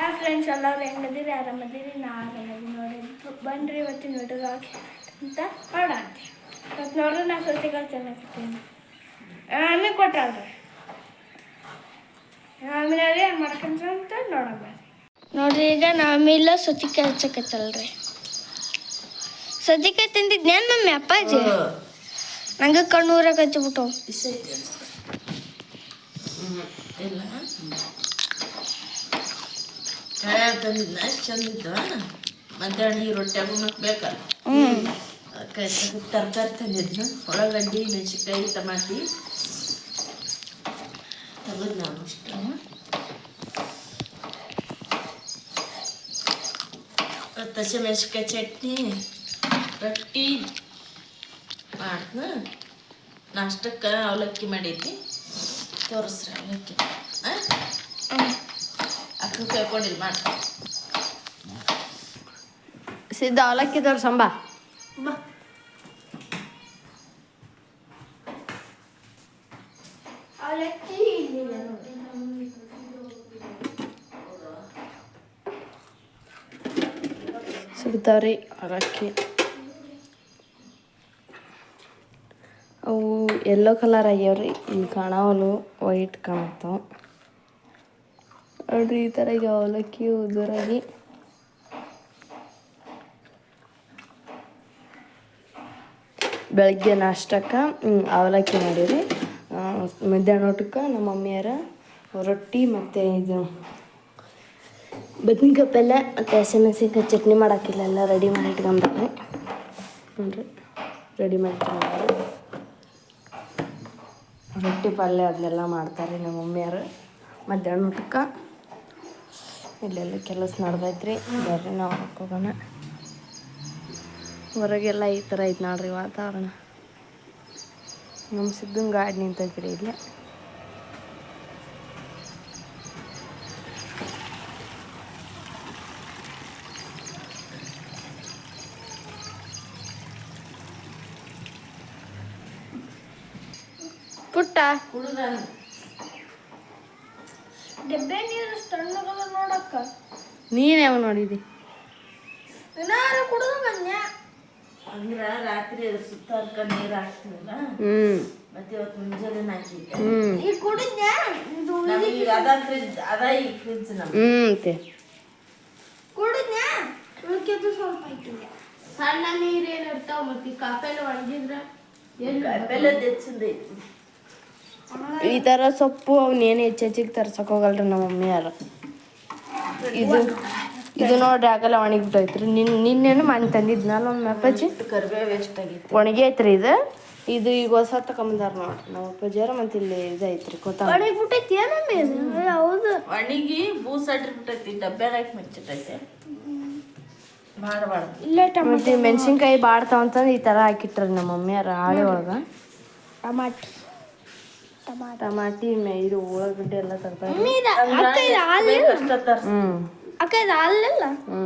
ಆ ಫ್ರೆಂಡ್ಸ್ ಎಲ್ಲರೂ ಹೆಂಗದಿರಿ ಆರಾಮದಿರಿ ನಾ ಆರಾಮದಿರಿ ನೋಡಿ ಬನ್ರಿ ಇವತ್ತಿನ ವಿಡಿಯೋ ಅಂತ ಮಾಡೋಣ. ಮತ್ತು ನೋಡ್ರಿ ನಾ ಸೊಸೆಗಳು ಚೆನ್ನಾಗಿರ್ತೀನಿ ಆಮೇಲೆ ಕೊಟ್ಟಾಳ್ರಿ. ಆಮೇಲೆ ಏನು ಮಾಡ್ಕೊಂತ ನೋಡೋಣ ನೋಡ್ರಿ ಈಗ ನಾವಿಲ್ಲ ಸೊತಿಕಾಯಿ ಹಚ್ಚಕತ್ತಲ್ರಿ ಸೌತೆಕಾಯಿ ತಿಂದಿದ್ನೇನು ಮಮ್ಮಿ ಅಪ್ಪಾಜಿ? ನಂಗೆ ಕಣ್ಣೂರಾಗ ಹಚ್ಚಿಬಿಟ್ಟು ಇಲ್ಲ. ಕಳೆ ತಂದಿದ್ನ ಎಷ್ಟು ಚಂದ ಇದ್ದವ ಮಧ್ಯಾಹ್ನ ಈ ರೊಟ್ಟಿ ಹಾಕೊಂಡ್ ಬೇಕಲ್ಲ ತರಕಾರಿ ತಂದಿದ್ನ. ಉಳ್ಳಾಗಡ್ಡಿ ಮೆಣಸಿನ್ಕಾಯಿ ಟಮಾಟಿ. ತೆಗೆದು ನಾನು ಅಷ್ಟು. ಹಸಿ ಮೆಣಸಿನ್ಕಾಯಿ ಚಟ್ನಿ ರೊಟ್ಟಿ ಮಾಡ್ದ ನಾಷ್ಟಕ್ಕೆ ಅವಲಕ್ಕಿ ಮಾಡಿದ್ವಿ ತೋರಿಸ್ರಿ ಅವಲಕ್ಕಿ. ಸಿದ್ಧ ಅವಲಕ್ಕಿ ತೋರ್ಸಂಬ ಬಾ. ಅವಲಕ್ಕಿ ಇಲ್ಲಿಲ್ಲ ನೋಡಿ ಸಿಗ್ತಾವ್ರಿ ಅವಲಕ್ಕಿ. ಅವು ಎಲ್ಲೋ ಕಲರ್ ಆಗ್ಯಾವ್ರಿ ಇಲ್ಲಿ ಕಾಣವಲ್ಲು ವೈಟ್ ಕಾಣತ್ತಾವ. ನೋಡ್ರಿ ಈ ಥರ ಅವಲಕ್ಕಿ ಉದುರಾಗಿ. ಬೆಳಗ್ಗೆ ನಾಷ್ಟಕ್ಕೆ ಅವಲಕ್ಕಿ ಮಾಡೀವಿ ಆ, ಮಧ್ಯಾಹ್ನ ಊಟಕ್ಕೆ ನಮ್ಮ ಮಮ್ಮಿಯರ ರೊಟ್ಟಿ ಮತ್ತು ಇದು ಬದ್ನಿಕಾಯಿ ಪಲ್ಯ ಮತ್ತು ಹಸಿಮೆಣಸಿನ್ಕಾಯಿ ಚಟ್ನಿ ಮಾಡೋಕ್ಕಿಲ್ಲ ಎಲ್ಲ ರೆಡಿ ಮಾಡಿ ಇಟ್ಕೊಂಬಾರೆ ನೋಡ್ರಿ ರೆಡಿ ಮಾಡಿ ರೊಟ್ಟಿ ಪಲ್ಯ ಅದನ್ನೆಲ್ಲ ಮಾಡ್ತಾರೆ ನಮ್ಮ ಮಮ್ಮಿಯರು ಮಧ್ಯಾಹ್ನ ಊಟಕ್ಕೆ. ಇಲ್ಲೆಲ್ಲ ಕೆಲಸ ನಡ್ದೈತ್ರಿ. ಬರ್ರಿ ನಾವು ಹೋಗೋಣ. ಹೊರಗೆಲ್ಲ ಈ ಥರ ಐತೆ ನೋಡ್ರಿ ವಾತಾವರಣ. ನಮ್ಮ ಸಿದ್ದನ ಗಾಡಿ ನಿಂತೈತ್ರಿ ಇಲ್ಲೇ. ಪುಟ್ಟ. ಕುಡ್ದ ಡೆಬ್ಬೆ ನೀರು ತಣ್ಣಗಲ್ಲ ನೋಡಕ್ಕ ನೀನು ಯಾವ ನೋಡಿದಿ? ಏನಾರು ಕುಡಿದು ಬಂದ್ಯ ಅಂದ್ರ ರಾತ್ರಿ ಅದ್ರ ಸುತ್ತ ಅದ್ಕ ನೀರು ಹಾಕ್ತೀವಲ್ಲ? ಹ್ಮ್. ಮತ್ತೆ ಇವತ್ತು ಮುಂಜಾನೆ ಹಾಕಿದ್ದೆ ಹ್ಞೂ ಈಗ ಕುಡಿದ್ಯಾ? ಇದು ನಮಗೀಗ ಅದ ಫ್ರಿಜ್ ಅದ ಈಗ ಫ್ರಿಜ್ ನಮ್ ಹ್ಮ್ ಸ್ವಲ್ಪ ಐತಿಲ್ಲ ಸಣ್ಣ ನೀರೇನು ಇರ್ತಾವ ಮತ್ತೆ ಕಾಪೆಲ್ಲ ಒಣಗಿದ್ರ ಕಾಯಿಪಲ್ಲೆ ಹೆಚ್ಚಿಂದ ಐತಿ. ಈ ಥರ ಸೊಪ್ಪು ಅವನೇನು ಹೆಚ್ಚೆಚ್ಚಿಗೆ ತರ್ಸಕ್ ಹೋಗಲ್ರಿ ನಮ್ಮ ಮಮ್ಮಿಯಾರು ಇದು ಇದು ನೋಡ್ರಿ ಆಗಲ್ಲ ಒಣಗಿಬಿಟ್ಟೈತ್ರಿ ನಿನ್ ನಿನ್ನೇನು ಮನೆ ತಂದಿದ್ನಲ್ಲ ಒಂದು ಅಪ್ಪಾಜಿ? ಕರ್ಬೇವು ವೇಸ್ಟ್ ಆಗೈತಿ ಒಣಗಿ ಐತ್ರಿ ಇದು. ಇದು ಈಗ ಹೊಸ ತಗೊಂಬಂದಾರ ನೋಡ್ರಿ ನಮ್ಮ ಅಪ್ಪಾಜಿಯರ ಮತ್ತೆ ಇಲ್ಲಿ ಇದೈತ್ರಿ ಐತ್ರಿ ಕೊತ್ತಂಬರಿ ಒಣಗಿ ಬಿಟ್ಟೈತಿ ಏನಮ್ಮಿ ಇದು? ಹೌದು. ಒಣಗಿ ಬೂಸ್ ಬಿಟ್ಟೈತಿ ಡಬ್ಬ್ಯಾಗ ಹಾಕಿ ಮುಚ್ಚಿಟ್ಟೈತೆ ಮಾಡಬಾರ್ದು ಇಲ್ಲೇ ಟಮಾಟಿ ಮೆಣಸಿನ್ಕಾಯಿ ಬಾಡ್ತಾವ ಅಂತಂದು ಈ ಥರ ಹಾಕಿಟ್ರಿ ನಮ್ಮ ಮಮ್ಮಿಯಾರ ಹಾಳೆ ಒಳಗೆ ಟಮಾಟಿ. ಟಮಾಟ. ಇದು ಉಳ್ಳಾಗಡ್ಡಿ ಎಲ್ಲ ತರ್ಸ. ಹ್ಞೂ ಅಕ್ಕ ಇದು ಹಾಲಿಲ್ಲ ಹ್ಞೂ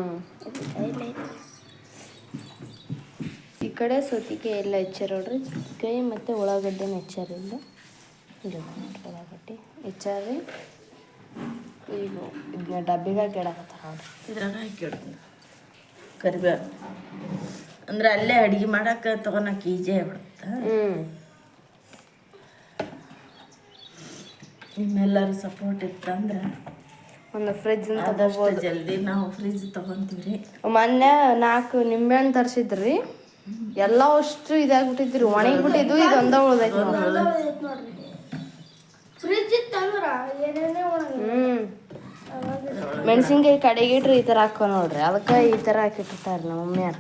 ಈ ಕಡೆ ಸೌತಿಕಾಯಿ ಎಲ್ಲ ಹೆಚ್ಚಾರ ನೋಡ್ರಿ. ಕೈ ಮತ್ತು ಉಳ್ಳಾಗಡ್ಡೆನ ಹೆಚ್ಚಾರಿಂದ ಇಲ್ಲ. ಉಳ್ಳಾಗಡ್ಡಿ. ಹೆಚ್ಚಾರಿ ಈಗ ಇದನ್ನ ಡಬ್ಬಿಗೆ ಹಾಕಿ ಇಡಕತ್ತಾರ ನೋಡ್ರಿ. ಇದ್ರಾಗ ಹಾಕಿ ಕರಿಬೇವು. ಅಂದ್ರೆ ಅಲ್ಲೇ ಅಡಿಗೆ ಮಾಡಕ್ಕೆ ತಗೊಳಕ್ಕೆ ಈಜಿ ಆಗ್ಬಿಡುತ್ತೆ? ಹ್ಞೂ ನಿಮ್ಮೆಲ್ಲರೂ ಸಪೋರ್ಟ್ ಇತ್ತಂದ್ರೆ ಒಂದು ಫ್ರಿಜ್ ಆದಷ್ಟು ಜಲ್ದಿ ನಾವು ಫ್ರಿಜ್ ತಗೊಂತೀವಿ ಮೊನ್ನೆ ನಾಲ್ಕು ನಿಂಬೆಹಣ್ಣು ತರಿಸಿದ್ರಿ. ಎಲ್ಲ ಅಷ್ಟು ಇದಾಗ್ಬಿಟ್ಟಿದ್ರಿ. ಒಣಗಿಬಿಟ್ಟಿದ್ದು ಇದು ಒಂದ ಉಳ್ದೈತಿ. ಮೆಣಸಿನ್ಕಾಯಿ ಕಡೆಗಿಟ್ರಿ ಈ ಥರ ಹಾಕೋ ನೋಡ್ರಿ. ಅದಕ್ಕೆ ಈ ಥರ ಹಾಕಿಟ್ಟಿರ್ತಾರೆ ನಮ್ಮ ಮಮ್ಮಿಯಾರ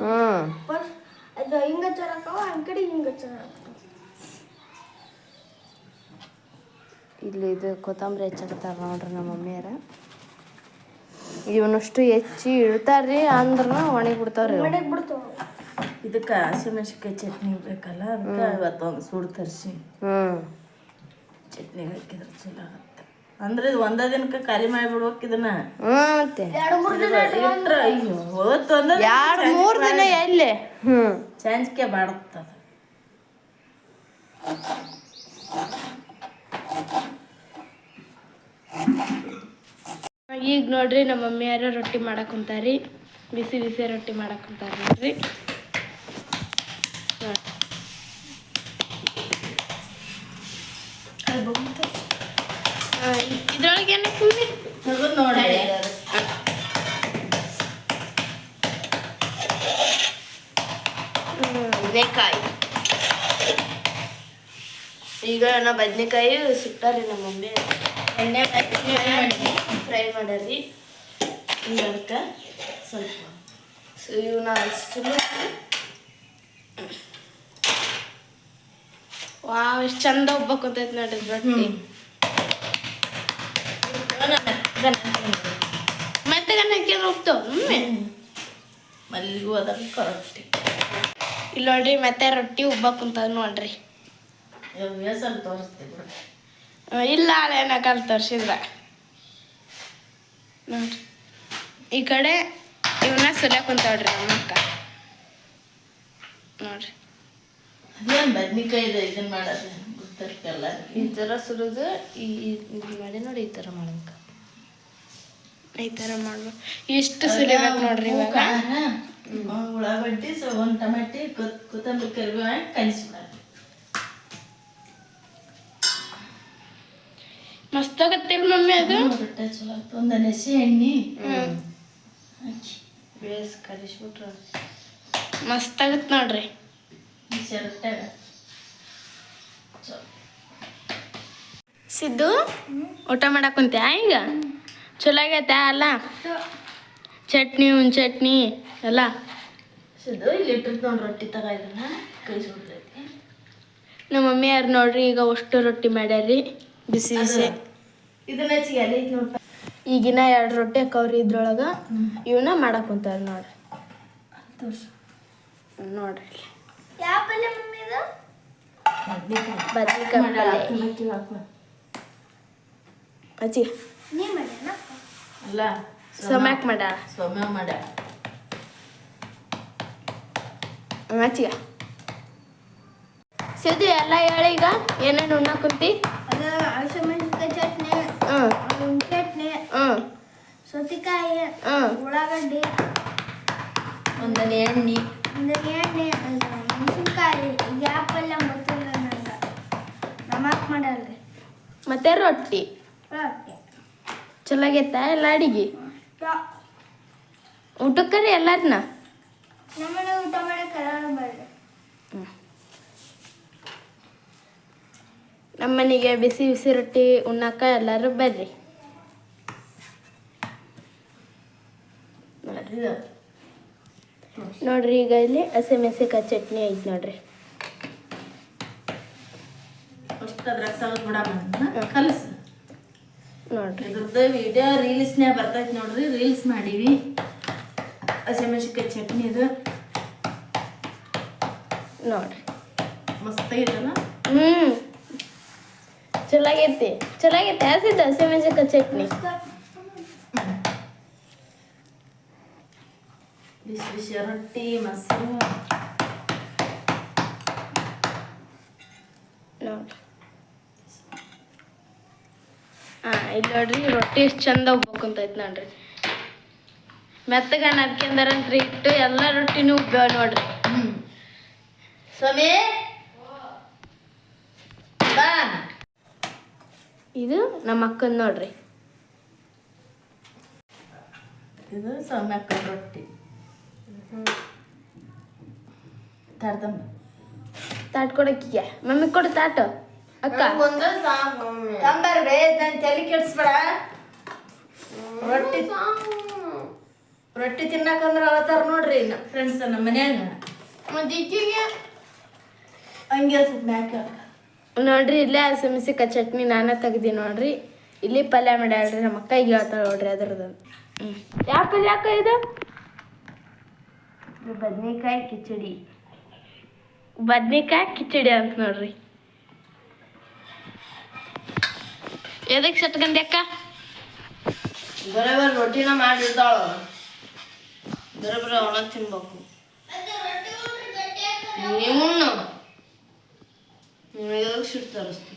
ಹ್ಞೂ ಫಸ್ಟ್ ಅದು ಹಿಂಗ ಚರಕವ ಹಂಗ್ ಕಡೆ ಹಿಂಗ ಚರಕ ಇಲ್ಲಿ ಇದು ಕೊತ್ತಂಬರಿ ಹೆಚ್ಚಾಕತ್ತಾರ ನೋಡ್ರಿ ನಮ್ಮ ಮಮ್ಮಿಯಾರ ಇವನಷ್ಟು ಹೆಚ್ಚಿ ಇಡ್ತಾರ್ರಿ ಅಂದ್ರೂ ಒಣಗಿ ಬಿಡ್ತಾವ್ರಿ ಇದಕ್ಕೆ ಹಸಿಮೆಣ್ಸಿನ್ಕಾಯಿ ಚಟ್ನಿ ಬೇಕಲ್ಲ ಅದಕ್ಕೆ ಇವತ್ತೊಂದು ಸುಡು ತರಿಸಿ. ಹ್ಞೂ ಚಟ್ನಿ ಹಾಕಿದ್ರೆ ಚಲೋ ಆಗುತ್ತೆ. ಅಂದ್ರೆ ಇದು ಒಂದೇ ದಿನಕ್ಕೆ ಖಾಲಿ ಮಾಡಿಬಿಡ್ಬೇಕು ಇದನ್ನ. ಎರಡು ಮೂರು ದಿನ ಎಲ್ಲಿ? ಚಾಂಚಿಕೆ ಬಾಡುತ್ತದ. ಈಗ ನೋಡ್ರಿ ನಮ್ಮ ಮಮ್ಮಿಯಾರ ರೊಟ್ಟಿ ಮಾಡಕ್ ಕುಂತಾರಿ. ಬಿಸಿ ಬಿಸಿ ರೊಟ್ಟಿ ಮಾಡಕ್ ಕುಂತಾರ ನೋಡ್ರಿ. ಇದ್ರೊಳಗೆ ನೋಡಿ ಬದನೆಕಾಯಿ ಈಗ ನಾ ಬದನೆಕಾಯಿ ಸುಟ್ಟಾರಿ ನಮ್ಮ ಮಮ್ಮಿ. ಎಣ್ಣೆ ಫ್ರೈ ಮಾಡರಿ ಅದಕ್ಕೆ ಸ್ವಲ್ಪ ಸೊ ಇವನ್ನ ಅಷ್ಟು ವಾವ್ ಎಷ್ಟು ಚಂದ ಒಬ್ಬ ಕುಂತೈತಿ ನೋಡ್ರಿ ರೊಟ್ಟಿ. ಮತ್ತೆ ಹಾಕಿದ್ರೆ ಹೋಗ್ತಾವ ಮಲ್ಲಿಗೂ ಅದಕ್ಕೆ ಕರೆಕ್ಟ್ ಇಲ್ಲಿ ನೋಡ್ರಿ ಮತ್ತೆ ರೊಟ್ಟಿ ಉಬ್ಬಕ್ಕಂತ ನೋಡ್ರಿ. ಇಲ್ಲ ಇಲ್ಲ ಹಳೆನ ಕಾಲ ತೋರಿಸಿದ್ರ. ನೋಡ್ರಿ ಈ ಕಡೆ ಇವನ್ನ ಸುಲ್ಯಾಕ ಕುಂತಾವ್ರಿ ನಮ್ಮ ಅಕ್ಕ ನೋಡ್ರಿ. ಅದೇನು ಬದ್ನಿಕಾಯಿ ಇದನ್ನ ಮಾಡೋದು ಗೊತ್ತಿರ್ತಲ್ಲ ಈ ಥರ ಸುರಿದು ಈ ಇದು ಮಾಡಿ ನೋಡಿ ಈ ಥರ ಮಾಡಂಕ ಈ ಥರ ಮಾಡ್ಬೇಕು ಎಷ್ಟು ಸುಲಿಬೇಕು ನೋಡ್ರಿ ಇವಾಗ? ಉಳ್ಳಾಗಡ್ಡಿ ಸೊ ಒಂದು ಟಮಾಟಿ ಕೊತ್ ಕೊತ್ತಂಬರಿ ಕರಿಬೇವು ಹಾಕಿ ಕಲಿಸ್ಬಿಡೋದು ಮಸ್ತ್ ಆಗತ್ತಿಲ್ಲ ಮಮ್ಮಿ ಅದು? ರೊಟ್ಟೆ ಚಲೋ ಆಗ್ತದೆ ಒಂದು ನೆಸಿ ಎಣ್ಣೆ. ಹಾಕಿ. ಬೇಸ್ ಕಲಿಸ್ಬಿಟ್ರೆ. ಮಸ್ತ್ ಆಗತ್ತೆ ನೋಡ್ರಿ. ರೊಟ್ಟಾಗ ಸಿದ್ದು ಊಟ ಮಾಡಕ್ ಕುಂತ್ಯಾ ಈಗ? ಚಲೋ ಆಗೈತೆ ಅಲ್ಲ ಚಟ್ನಿ ಹುಣ್ ಚಟ್ನಿ ಎಲ್ಲ? ಸಿದ್ದು ಇಲ್ಲಿ ಇಟ್ಟಿರ್ತ ನೋಡಿ ರೊಟ್ಟಿ ತಗ ಇದನ್ನ. ಕಳಿಸ್ಬಿಡ್ತೈತಿ ನಮ್ಮ ಮಮ್ಮಿ ಯಾರು ನೋಡ್ರಿ ಈಗ ಅಷ್ಟು ರೊಟ್ಟಿ ಮಾಡ್ಯಾರಿ ಬಿಸಿ ಬಿಸಿ. ಇದನ್ನ ನೋಡ್ಪ ಈಗಿನ ಎರಡು ರೊಟ್ಟಿ ಹಾಕವ್ರಿ ಇದ್ರೊಳಗ ಇವನ್ನ ಮಾಡಕ್ ಕುಂತಾರ ನೋಡ್ರಿ. ತೋರ್ಸು. ನೋಡ್ರಿ. ಯಾವ ಪಲ್ಯ ಮಮ್ಮಿ ಇದು? ಅಜ್ಜಿ ಅಲ್ಲ ಸೊಮ್ಯಾಕ್ ಮಾಡ. ಸಿದ್ದು ಎಲ್ಲ ಹೇಳಿ ಈಗ ಏನೇನು ಉಣ್ಣ ಕುಂತಿ? ಹ್ಞೂ ಹುಣ್ ಚಟ್ನಿ ಹ್ಞೂ ಸೌತೆಕಾಯಿ ಹ್ಞೂ ಉಳ್ಳಾಗಡ್ಡಿ ಒಂದೊಂದು ಎಣ್ಣೆ. ಒಂದೊಂದು ಎಣ್ಣೆ ಮೆಣಸಿನ್ಕಾಯಿ ಯಾವ ಪಲ್ಯ ಗೊತ್ತಿಲ್ಲ ನಂಗೆ ನಮಕ್ ಮಾಡಲ್ರಿ. ಮತ್ತೆ ರೊಟ್ಟಿ. ರೊಟ್ಟಿ. ಚಲೋ ಆಗೈತಾ ಎಲ್ಲ ಅಡಿಗೆ? ಊಟಕ್ಕರಿ ಎಲ್ಲಾರನ? ನಮ್ಮನೆ ಊಟ ಮಾಡಕ್ಕೆ ಎಲ್ಲರೂ ಬರ್ರಿ. ನಮ್ಮ ಮನೆಗೆ ಬಿಸಿ ಬಿಸಿ ರೊಟ್ಟಿ ಉಣ್ಣಾಕ ಎಲ್ಲರೂ ಬರ್ರಿ. ನೋಡ್ರಿ ಈಗ ಇಲ್ಲಿ ಹಸಿಮೆಣಸಿಕಾಯಿ ಚಟ್ನಿ ಐತಿ ನೋಡ್ರಿ. ನೋಡ್ರಿ. ಇದ್ರದ್ದು ವಿಡಿಯೋ ರೀಲ್ಸ್ನ್ಯಾಗ ಬರ್ತೈತಿ ನೋಡ್ರಿ ರೀಲ್ಸ್ ಮಾಡೀವಿ. ಹಸಿಮೆಣಸಿನ್ಕಾಯಿ ಚಟ್ನಿ ಇದು. ನೋಡ್ರಿ. ಮಸ್ತ್ ಐತಲ್ಲ ಹ್ಞೂ ಚಲೋ ಆಗೈತಿ ಚಲೋ ಆಗೈತಿ ಹಸಿದ ಹಸಿಮೆಣಸಿಕಾಯಿ ಚಟ್ನಿ. ಬಿಸಿ ಬಿಸಿ ರೊಟ್ಟಿ ಮೊಸರು ನೋಡ್ರಿ ಹಾಂ ಇಲ್ಲಿ ನೋಡ್ರಿ ರೊಟ್ಟಿ ಎಷ್ಟು ಚಂದ ಉಬ್ಬಕ್ಕಂತೈತಿ ನೋಡ್ರಿ ಮೆತ್ತಗಣ್ಣ ಅದ್ಕೆಂದಾರಂತ್ರಿ ಇಟ್ಟು ಎಲ್ಲ ರೊಟ್ಟಿನೂ ಉಬ್ಬ ನೋಡ್ರಿ ಸ್ವಾಮಿ ಇದು ನಮ್ಮ ಅಕ್ಕನ ನೋಡ್ರಿ ಇದು ಸೌಮ್ಯಕ್ಕ ರೊಟ್ಟಿ ತಾಟ್ ಕೊಡಕ್ಕಿಗೆ ಮಮ್ಮಿ ಕೊಡು ತಾಟ. ಅಕ್ಕ. ಒಂದು ಸಾಕು ತಂಬರ್ ತಂಬರ್ಬೇ ನಾನು ತಲೆ ಕೆಡಿಸ್ಬೇಡ. ರೊಟ್ಟಿ. ರೊಟ್ಟಿ ತಿನ್ನಕಂದ್ರ ಅವತ್ತಾರ ನೋಡ್ರಿ ನಮ್ಮ ಫ್ರೆಂಡ್ಸ್ ನಮ್ಮ ಮನ್ಯಾಗ. ಮತ್ತೆ ಈಕಿಗೆ? ಹಂಗೆ ಸ್ವಲ್ಪ ಮ್ಯಾಕ ನೋಡ್ರಿ ಇಲ್ಲೇ ಚಟ್ನಿ ನಾನೇ ತೆಗ್ದಿ ನೋಡ್ರಿ. ಇಲ್ಲಿ ಪಲ್ಯ ಮಾಡ್ಯಾಳ್ರಿ ನಮ್ಮ ಅಕ್ಕ ಈಗ ಹೇಳ್ತಾಳೆ ನೋಡ್ರಿ ಅದ್ರದ್ದು. ಹ್ಞೂ ಯಾವ ಪಲ್ಯ ಅಕ್ಕ ಇದು? ಬದನೆಕಾಯಿ ಕಿಚಡಿ ಬದ್ನಿಕಾಯಿ ಕಿಚಡಿ ಅಂತ ನೋಡ್ರಿ ಎದಕ್ಕೆ ಸಟ್ಕಂದೆ ಅಕ್ಕ ಬರೋಬ್ಬರ ರೊಟ್ಟಿನ ಮಾಡಿರ್ತಾಳ ಬರೋಬ್ಬರ ಅವಳ ತಿನ್ಬೇಕು ನೀವು ಎದಕ್ಕೆ ಸಿಟ್ಟು ತರಿಸ್ತಿ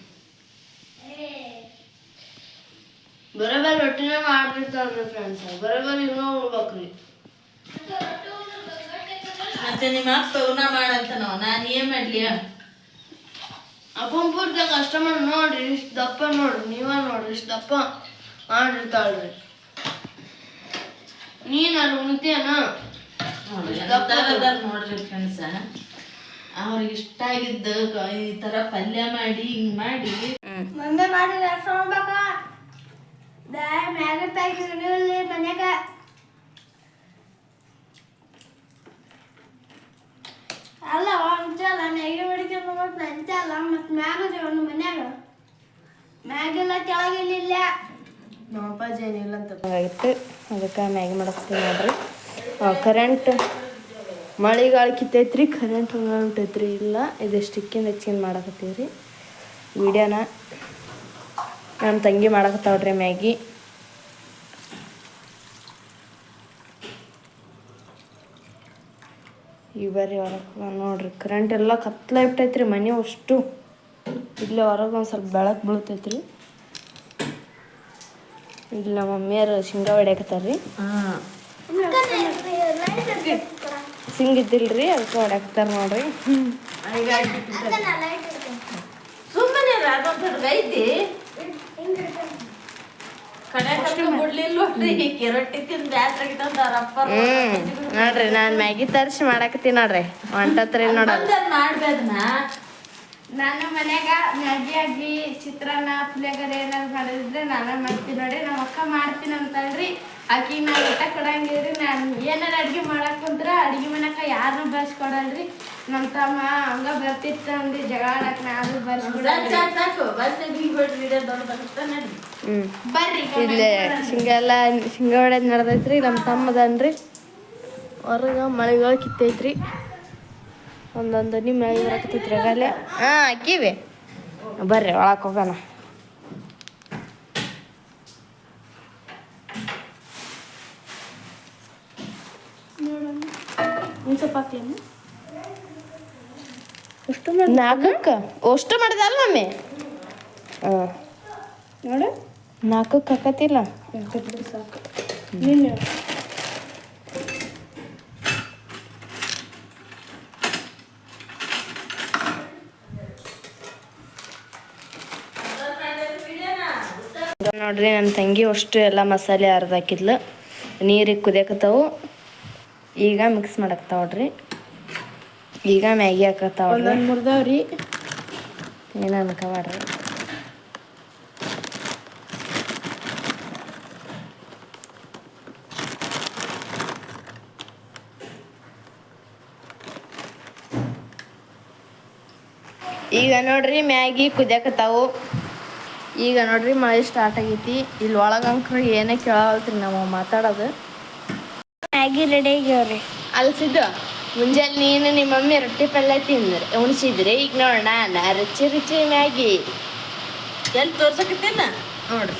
ಬರೋಬ್ಬರಿ ರೊಟ್ಟಿನೇ ಮಾಡಿರ್ತಾಳ್ರಿ ಫ್ರೆಂಡ್ಸ್ ಬರೋಬ್ಬರಿ ಇವನು ಉಣ್ಬೇಕ್ರಿ ಮತ್ತೆ ನಿಮ್ಮ ಅಪ್ಪ ಊನ ಮಾಡಂತ ನಾವು ನಾನು ಏನ್ ಮಾಡ್ಲಿ? ಅಪ್ಪನ ಪೂರ್ತಿ ಕಷ್ಟ ಮಾಡಿ ನೋಡ್ರಿ ಇಷ್ಟು ದಪ್ಪ ನೋಡ್ರಿ ನೀವ ನೋಡ್ರಿ ಇಷ್ಟು ದಪ್ಪ ಮಾಡಿರ್ತಾಳ್ರಿ. ನೀನಾರು ಉಣ್ತೀಯನ? ಅದಾರ ನೋಡ್ರಿ ಫ್ರೆಂಡ್ಸ ಅವ್ರಿಗೆ ಇಷ್ಟ ಆಗಿದ್ದ ಈ ತರ ಪಲ್ಯ ಮಾಡಿ ಹಿಂಗ್ ಮಾಡಿ. ಮುಂದೆ ಮಾಡಿ ಮನ್ಯಾಗ ಅಲ್ಲ ಅಂಚಲ್ಲ ಮ್ಯಾಗಿ ಹೊಡಿಕೊಂಡು ಮತ್ತೆ ಅಂಚಲ್ಲ ಮತ್ತೆ ಮ್ಯಾಗ ಒಂದು ಮನ್ಯಾಗ. ಮ್ಯಾಗೆಲ್ಲ ಕೆಳಗಿಲ್ಲ ನಮ್ಮಪ್ಪ ಏನಿಲ್ಲ ಅಂತ. ಆಗಿತ್ತು ಅದಕ್ಕೆ ಮ್ಯಾಗಿ ಮಾಡಿಸ್ತೀನಿ ನೋಡ್ರಿ. ಕರೆಂಟ್ ಮಳೆಗಾಲ ಕಿತ್ತೈತ್ರಿ ಕರೆಂಟ್ ಹೊಂಟೈತ್ರಿ ಇಲ್ಲ ಇದು ಸ್ಟಿಕ್ಕಿಂದ ಹೆಚ್ಚಿಂದ ಮಾಡಕತ್ತೀವಿ ರೀ ವಿಡಿಯೋನ ನಮ್ಮ ತಂಗಿ ಮಾಡಕತ್ತಾವ್ರಿ ಮ್ಯಾಗಿ. ಈ ಬರ್ರಿ ಹೊರಗೆ ನೋಡ್ರಿ. ಕರೆಂಟ್ ಎಲ್ಲ ಕತ್ಲ ಇಟ್ಟೈತ್ರಿ ಮನೆ ಅಷ್ಟು. ಇಲ್ಲೇ ಹೊರಗೆ ಒಂದು ಸ್ವಲ್ಪ ಬೆಳಕು ಬೀಳ್ತೈತ್ರಿ. ಇಲ್ಲಿ ನಮ್ಮ ಮಮ್ಮಿಯರು ಶೇಂಗಾ ಹೊಡ್ಯಾಕತ್ತಾರ್ರಿ. ಸಿಂಗ್ ಇದ್ದಿಲ್ರಿ, ಅದಕ್ಕೆ ಹೊಡ್ಯಾಕತ್ತಾರ ನೋಡ್ರಿ. ಸುಮ್ಮನೆ ಹ್ಮ್. ನೋಡ್ರಿ ನಾನು ಮ್ಯಾಗಿ ತರ್ಸಿ ಮಾಡಾಕತ್ತೀನಿ ನೋಡ್ರಿ. ಹೊಂಟತ್ರಿ ನೋಡ ನಾನು ಮನ್ಯಾಗ ಮ್ಯಾಗಿ ಆಗ್ಲಿ ಚಿತ್ರಾನ್ನ ಪುಳಿಯೋಗರೆ ಏನಾದ್ರು ಮಾಡಿದ್ರೆ ನಾನೇ ಮಾಡ್ತೀನಿ ನೋಡಿ ನಮ್ಮ ಅಕ್ಕ ಮಾಡ್ತೀನಿ ಅಂತಳ್ರಿ ಆಕಿಗೆ ನಾನು ಊಟ ಕೊಡಂಗಿಲ್ರಿ ನಾನು ಏನಾರ ಅಡ್ಗೆ ಮಾಡಕ್ ಕುಂತ್ರ ಅಡ್ಗೆ ಮನೆಕ ಯಾರನ್ನೂ ಬರ್ಸ್ಕೊಡಲ್ರಿ. ನಮ್ಮ ತಮ್ಮ ಹಂಗ ಬರ್ತಿತ್ತು ಅಂದು ಜಗಳ ಆಡಕ್ ನಾನು ಬರ್ಸ್ಕೊಡಲ್ರಿ. ಸಾಕು ಸಾಕು ಬಸ್ ಬಿಡ್ರಿ ವಿಡಿಯೋ ದೊಡ್ಡದಾಗುತ್ತ ನಡಿ ಹ್ಮ್. ಬರ್ರಿ ಇಲ್ಲೇ ಶೇಂಗಾ ಎಲ್ಲ ಶೇಂಗಾ ಹೊಡ್ಯದ್ ನಡ್ದೈತ್ರಿ ನಮ್ಮ ತಮ್ಮದನ್ರಿ. ಹೊರಗೆ ಮಳೆಗಳು ಕಿತ್ತೈತ್ರಿ. ಒಂದೊಂದು ಮಳೆ ಬರಕತ್ತೈತ್ರಿ ಆಗಲೇ ಹಾಂ ಅಕ್ಕಿವಿ. ಬರ್ರಿ ಒಳಗೆ ಹೋಗೋಣ. ಹಾಕ್ಲೇನು ಅಷ್ಟು ನಾಲ್ಕಕ್ಕೆ? ಅಷ್ಟು ಮಾಡಿದಲ್ಲ ಮಮ್ಮಿ ಹಾಂ ನೋಡು. ನಾಲ್ಕಕ್ಕೆ ಹಾಕತ್ತಿಲ್ಲ ಸಾಕು. ನೀನು ನೋಡ್ರಿ ನನ್ನ ತಂಗಿ ಅಷ್ಟು ಎಲ್ಲ ಮಸಾಲೆ ಅರ್ದಾಕಿದ್ಲು ನೀರಿಗೆ ಕುದಿಯಕತ್ತಾವು. ಈಗ ಮಿಕ್ಸ್ ಮಾಡಕ್ತಾವ ನೋಡ್ರಿ. ಈಗ ಮ್ಯಾಗಿ ಹಾಕತ್ತಾವ ಒಂದೊಂದು ಮುರ್ದವ್ರಿ ಏನು ಅನ್ಕ ಮಾಡ್ರಿ ಈಗ ನೋಡ್ರಿ ಮ್ಯಾಗಿ ಕುದಿಯಕತ್ತಾವು. ಈಗ ನೋಡ್ರಿ ಮಳೆ ಸ್ಟಾರ್ಟ್ ಆಗೈತಿ. ಇಲ್ಲಿ ಒಳಗಂಕ್ರ ಏನೇ ಕೇಳವಲ್ತ್ರಿ ನಾವು ಮಾತಾಡೋದು. ಮ್ಯಾಗಿ ರೆಡಿ ಆಗ್ಯಾವ್ರಿ ಅಲ್ಸಿದ್ದು ಮುಂಜಾನೆ ನೀನು ನಿಮ್ಮ ಮಮ್ಮಿ ರೊಟ್ಟಿ ಪಲ್ಯ ತಿಂದ್ರಿ ಉಣಿಸಿದ್ರಿ ಈಗ ನೋಡ ನಾನು ರುಚಿ ರುಚಿ ಮ್ಯಾಗಿ. ಎಲ್ಲಿ ತೋರ್ಸಕತ್ತೇನ? ನೋಡ್ರಿ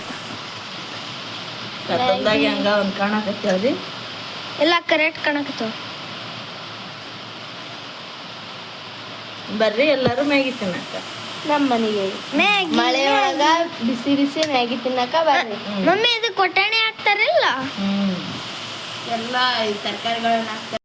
ಹಂಗ ಒಂದು ಕಾಣಕತ್ತೇವ್ರಿ ಎಲ್ಲ ಕರೆಕ್ಟ್ ಕಾಣಕತ್ತವ ಬರ್ರಿ ಎಲ್ಲಾರು ಮ್ಯಾಗಿ ತಿನ್ನಕ ನಮ್ಮ ಮನೆಗೆ. ಮ್ಯಾಗಿ ಮಳೆ ಒಳಗ ಬಿಸಿ ಬಿಸಿ ಮ್ಯಾಗಿ ತಿನ್ನಕ ಬರ್ರಿ. ಮಮ್ಮಿ ಇದು ಕೊಟ್ಟಣಿ ಹಾಕ್ತಾರಲ್ಲ? ಹ್ಮ್. ಎಲ್ಲ ತರಕಾರಿಗಳನ್ನ ಹಾಕ್ತಾರೆ.